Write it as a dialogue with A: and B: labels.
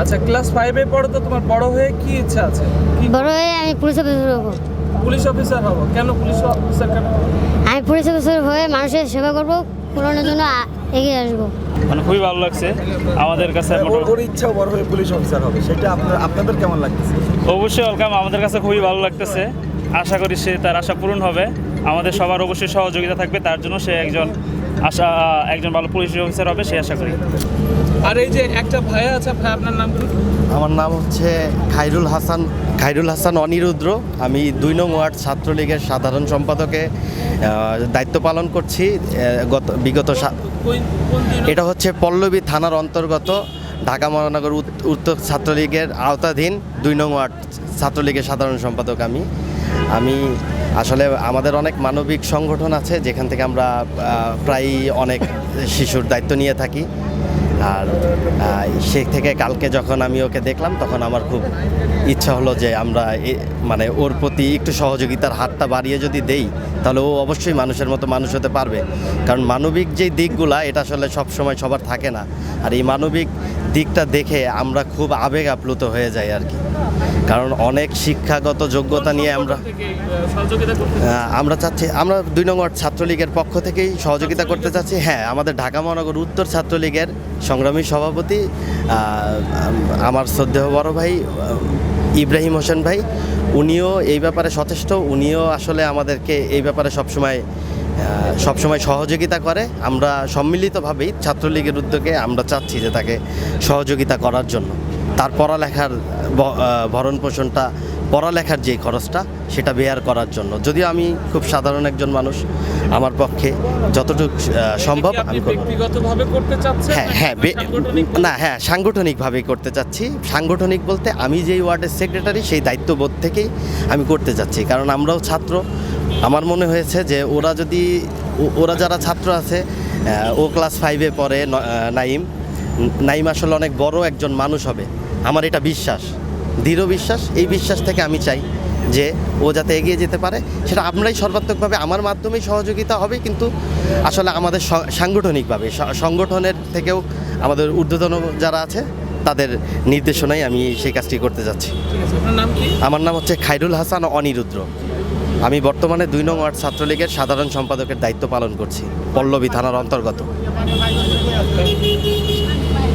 A: আচ্ছা ক্লাস ফাইভে পড়ো তো তোমার বড় হয়ে কি ইচ্ছা আছে?
B: বড় হয়ে আমি পুলিশ অফিসার হব।
A: পুলিশ অফিসার হব। কেন পুলিশ অফিসার কেন?
B: আমি পুলিশ অফিসার হয়ে মানুষের সেবা করব পুরোনোর জন্য এগিয়ে আসব।
C: মানে খুবই ভালো লাগছে। আমাদের কাছে
D: ওর
C: মোটামুটি-
D: ওর ইচ্ছা বড় হয়ে পুলিশ অফিসার হবে। সেটা আপনার আপনাদের কেমন লাগতেছে?
C: অবশ্যই ওয়েলকাম। আমাদের কাছে খুবই ভালো লাগতেছে। আশা করি সে তার আশা পূরণ হবে। আমাদের সবার অবশ্যই সহযোগিতা থাকবে। তার জন্য সে একজন আশা একজন ভালো পুলিশ অফিসার হবে সে আশা করি।
A: আর এই যে একটা ভাইয়া আছে ভাই আপনার নাম কি
E: আমার নাম হচ্ছে খাইরুল হাসান খাইরুল হাসান অনিরুদ্র। আমি দুই নং ওয়ার্ড ছাত্রলীগের সাধারণ সম্পাদকে দায়িত্ব পালন করছি গত বিগত এটা হচ্ছে পল্লবী থানার অন্তর্গত ঢাকা মহানগর উত- উত্তর ছাত্রলীগের আওতাধীন দুই নং ওয়ার্ড ছাত্রলীগের সাধারণ সম্পাদক আমি। আমি আসলে আমাদের অনেক মানবিক সংগঠন আছে, যেখান থেকে আমরা প্রায় অনেক শিশুর দায়িত্ব নিয়ে থাকি। আর সে থেকে কালকে যখন আমি ওকে দেখলাম, তখন আমার খুব ইচ্ছা হলো যে আমরা মানে ওর প্রতি একটু সহযোগিতার হাতটা বাড়িয়ে যদি দেই, তাহলে ও অবশ্যই মানুষের মতো মানুষ হতে পারবে। কারণ মানবিক যে দিকগুলা, এটা আসলে সব সময় সবার থাকে না। আর এই মানবিক দিকটা দেখে আমরা খুব আবেগ আপ্লুত হয়ে যাই আর কি। কারণ অনেক শিক্ষাগত যোগ্যতা নিয়ে আমরা আমরা চাচ্ছি আমরা দুই নম্বর ছাত্রলীগের পক্ষ থেকেই সহযোগিতা করতে চাচ্ছি। হ্যাঁ আমাদের ঢাকা মহানগর উত্তর ছাত্রলীগের সংগ্রামী সভাপতি আমার শ্রদ্ধেয় বড় ভাই ইব্রাহিম হোসেন ভাই উনিও এই ব্যাপারে সচেষ্ট। উনিও আসলে আমাদেরকে এই ব্যাপারে সবসময় সবসময় সহযোগিতা করে। আমরা সম্মিলিতভাবেই ছাত্রলীগের উদ্যোগে আমরা চাচ্ছি যে তাকে সহযোগিতা করার জন্য। তার পড়ালেখার ভরণ পোষণটা পড়ালেখার যে খরচটা সেটা বেয়ার করার জন্য। যদিও আমি খুব সাধারণ একজন মানুষ আমার পক্ষে যতটুকু সম্ভব আমি
A: ব্যক্তিগতভাবে করতে চাচ্ছেন
E: হ্যাঁ হ্যাঁ না হ্যাঁ সাংগঠনিকভাবেই করতে চাচ্ছি। সাংগঠনিক বলতে আমি যেই ওয়ার্ডের সেক্রেটারি সেই দায়িত্ববোধ থেকেই আমি করতে চাচ্ছি। কারণ আমরাও ছাত্র। আমার মনে হয়েছে যে ওরা যদি ওরা যারা ছাত্র আছে ও ক্লাস ফাইভে পড়ে নাইম নাইম আসলে অনেক বড় একজন মানুষ হবে। আমার এটা বিশ্বাস। দৃঢ় বিশ্বাস। এই বিশ্বাস থেকে আমি চাই যে ও যাতে এগিয়ে যেতে পারে। সেটা আমরাই সর্বাত্মকভাবে আমার মাধ্যমেই সহযোগিতা হবে কিন্তু আসলে আমাদের সাংগঠনিকভাবে সংগঠনের থেকেও আমাদের ঊর্ধ্বতন যারা আছে তাদের নির্দেশনায় আমি সেই কাজটি করতে যাচ্ছি। আমার নাম হচ্ছে খাইরুল হাসান অনিরুদ্র। আমি বর্তমানে দুই নং ওয়ার্ড ছাত্রলীগের সাধারণ সম্পাদকের দায়িত্ব পালন করছি পল্লবী থানার অন্তর্গত।